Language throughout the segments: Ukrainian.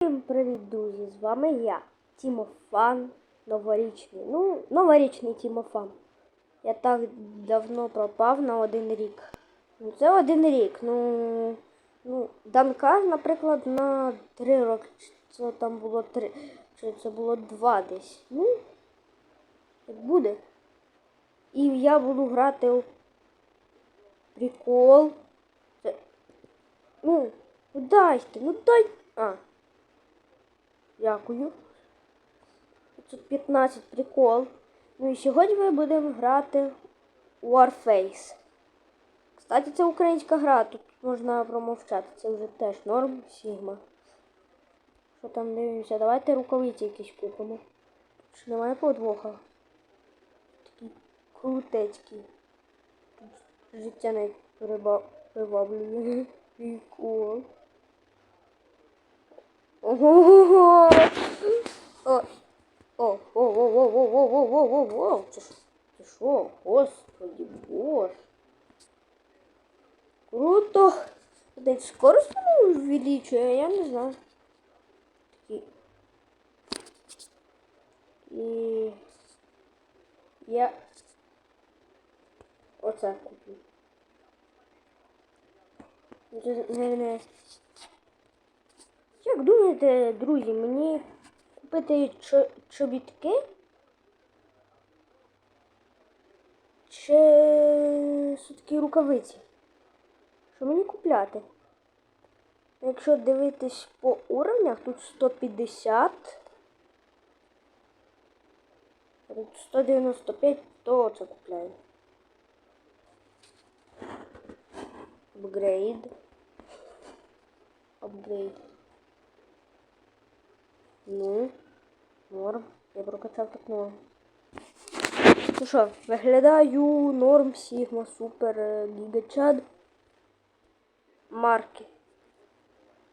Всім привіт, друзі! З вами я, Тімофан Новорічний. Ну, новорічний Тімофан. Я так давно пропав на один рік. Ну, це один рік. Ну, ну Данка, наприклад, на три роки. Це там було три. Чи це було два десь. Ну, як буде. І я буду грати у прикол. Це... Ну, ну дайте, ну дай. А. Дякую. 515 прикол. Ну і сьогодні ми будемо грати Warface. Кстати, це українська гра, тут можна промовчати. Це вже теж норм Сігма. Що там дивимося? Давайте рукавиці якісь купимо. Тут ж немає подвоха. Такий крутецький. Тут життя не приба- приваблює. Прикол. Ого! О, о, о, о, о, о, о, о, о, о, о, це господи, боже. Круто. Десь скорость увеличує, я не знаю. Такі. І я оце куплю. Наверное, як думаєте, друзі, мені купити чобітки? Чи все-таки рукавиці? Що мені купляти? Якщо дивитись по уровнях, тут 150. Тут 195, то це купляю. Апгрейд. Апгрейд. Ну, норм. Я прокачав так норм. Ну що, виглядаю норм, Сігма, супер, е, гігачад. Марки.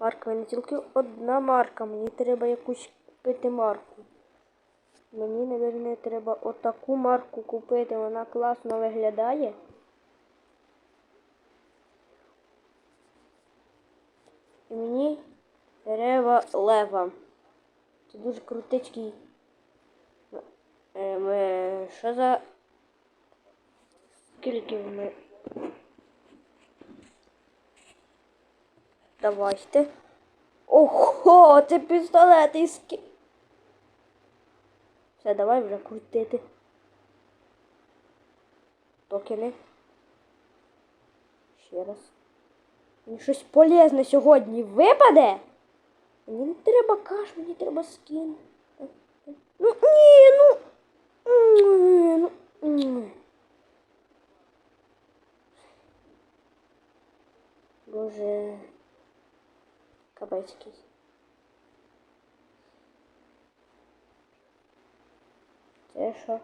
Марка, не тільки одна марка. Мені треба якусь купити марку. Мені, мабуть, треба отаку марку купити. Вона класно виглядає. І мені треба лева. Це дуже крутичкий. Е, що за. Скільки ми. Давайте. Ого, це пістолет із ки... Все, давай вже крутити. Токени. Ще раз. Мені щось полезне сьогодні випаде. Мені не треба каш, мені треба скін. Ну ні, ну. М, ну, м. Боже. Капець якийсь. Це що?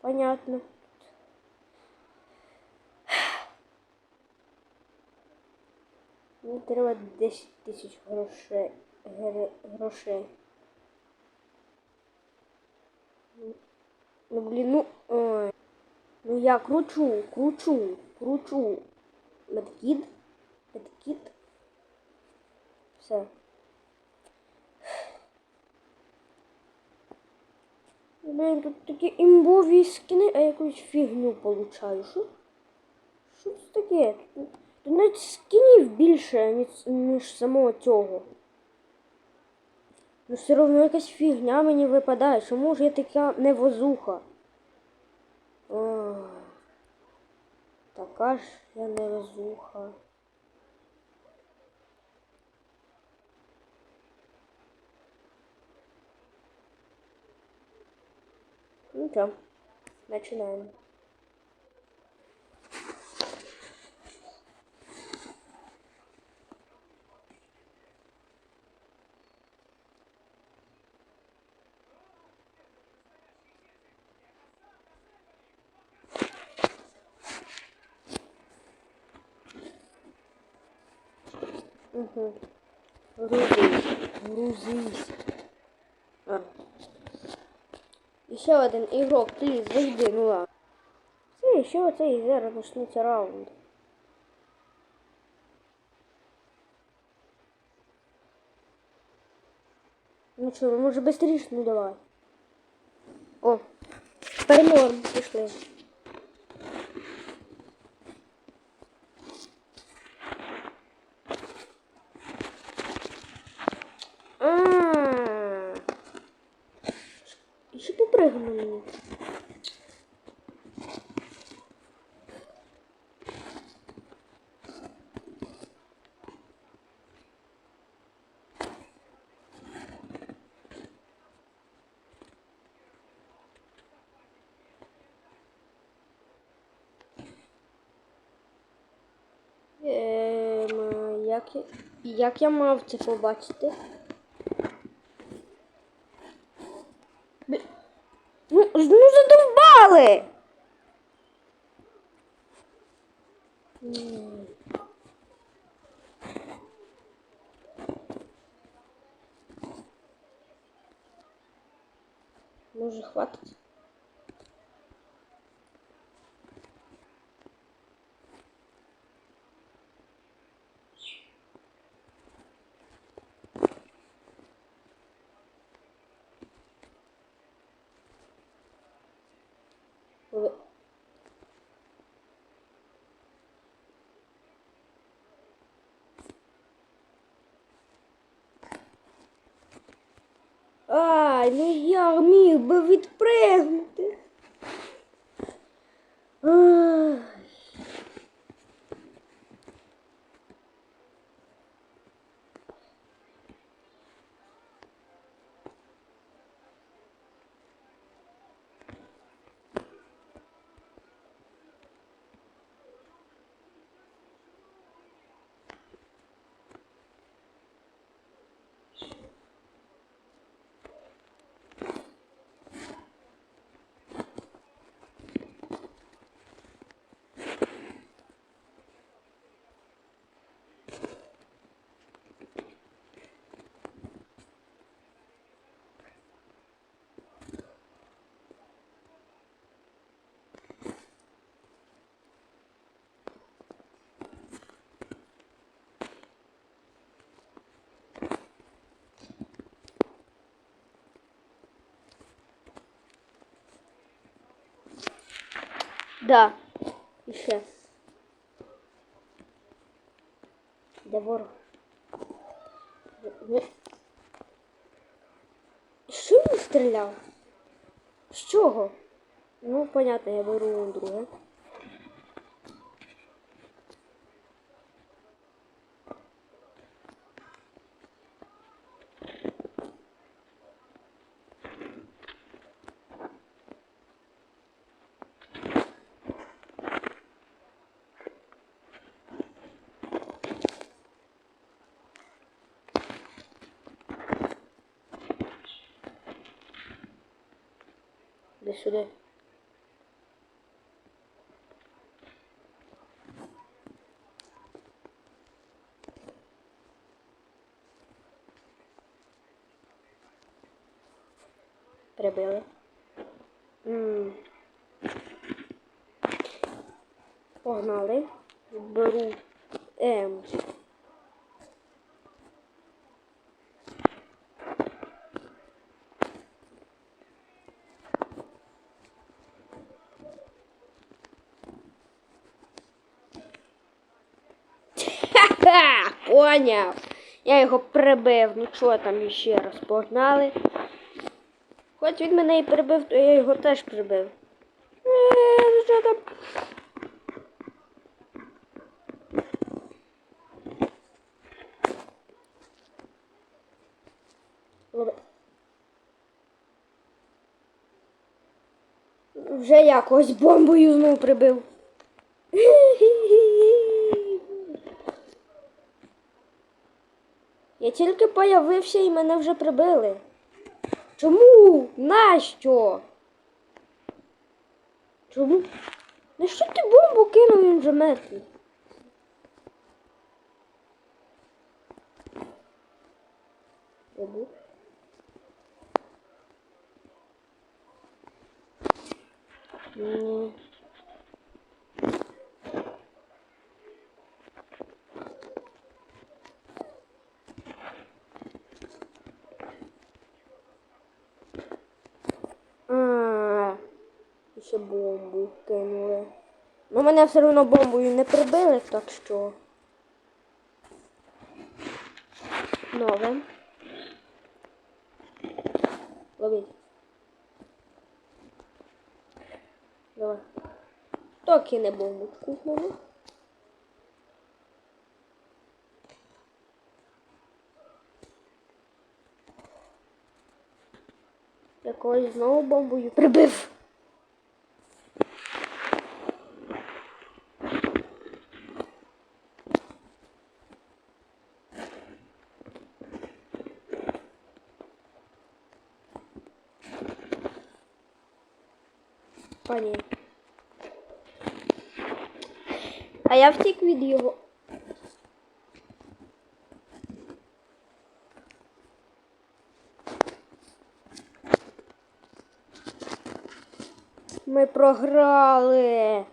Понятно. Мені треба 10 тисяч грошей. грошей. Ну, Ну, блін, ну. Ой. Ну я кручу, кручу, кручу. Медкіт. Медкіт. Все. Блін, тут такі імбові скини, а якусь фігню получаю. Що? Що це таке? Тут, тут навіть скинів більше, ніж, самого цього. Ну все одно якась фігня мені випадає. Чому ж я така невозуха? Така ж я невезуха. Ну что, начинаем. Грузись. Грузись. А. Еще один игрок, ты зайди, ну ладно. Ну, Все, еще оцей зараз почнеться раунд. Ну что, ну, мы уже быстрее, ну давай. О, перемор пішли. Мені. Ем, як, я- як я мав це побачити? Бі- Ну, ну задовбали! М. Може, хватить? Ай, ну я міг би відпригнути. Да. еще. ще. Де ворог? Що він стріляв? З чого? Ну, понятно, я беру друге. Де сюди. Прибили. М. Погнали. Беру М. Ха-ха! Поняв. Я його прибив. Ну що там ще раз погнали. Хоч він мене і прибив, то я його теж прибив. Е, ну що там? Вже якось бомбою знову прибив. Я тільки появився і мене вже прибили. Чому? Нащо? Чому? На що ти бомбу кинув, він вже мертвий? Забув. Ні. Ще бомбу кинули. Ну, мене все одно бомбою не прибили, так що. Нове. Ловіть. Давай. Хто кине бомбочку мене? Я когось знову бомбою прибив. Пані. А я втік від його. Ми програли.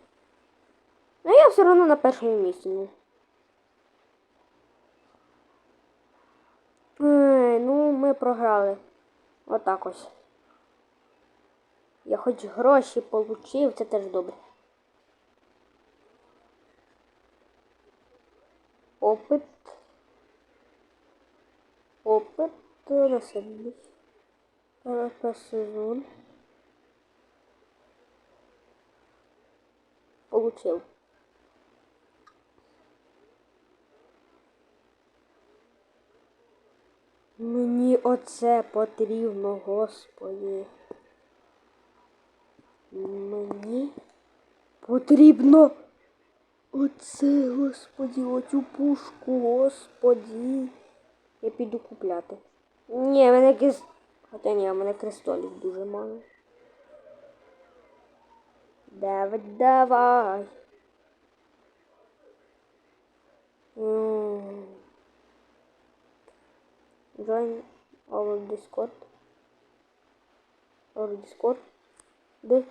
Ну я все одно на першому місці. Ну. Ей, ну ми програли. Отак ось. Я хоч гроші получив, це теж добре. Опит. Опит. Перший сезон. Получив. Мені оце потрібно, господи. Мені потрібно оце, господи, оцю пушку, господи. Я піду купляти. Ні, мене кис... Хоча ні, в мене кристолів дуже мало. Давай, давай. М. Join our Discord. Our Discord. Де?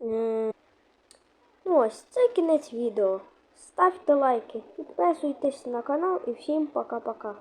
Ну ось, це кінець відео. Ставте лайки, підписуйтесь на канал і всім пока-пока.